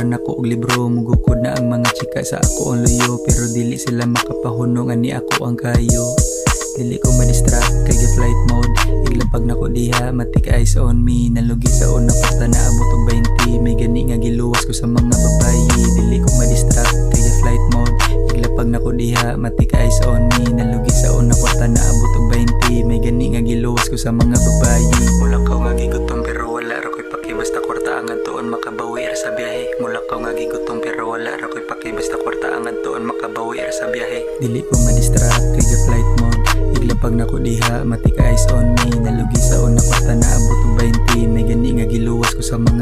og libro Mugukod na ang mga chika sa ako ang luyo Pero dili sila makapahunong ani ako ang kayo. Dili ko ma-distract kay flight mode. Iglapag na ko diha matik eyes on me. Nalugi sa una pasta na abot og 20 May gani nga giluwas ko sa mga babayi Dili ko ma-distract kay flight mode. Iglapag na ko diha matik eyes on me. Nalugi sa una pasta na abot og 20 May gani nga giluwas ko sa mga babayi Mulakaw nga mula ko nga gigutom pero wala ra ko'y paki. Basta kwarta angad tuon makabawi ra sa biyahe. Dili ko madistract kay ga flight mode iglapag na ko diha matika eyes on me. Nalugi sa una kwarta na abot 20 may gani nga giluwas ko sa mga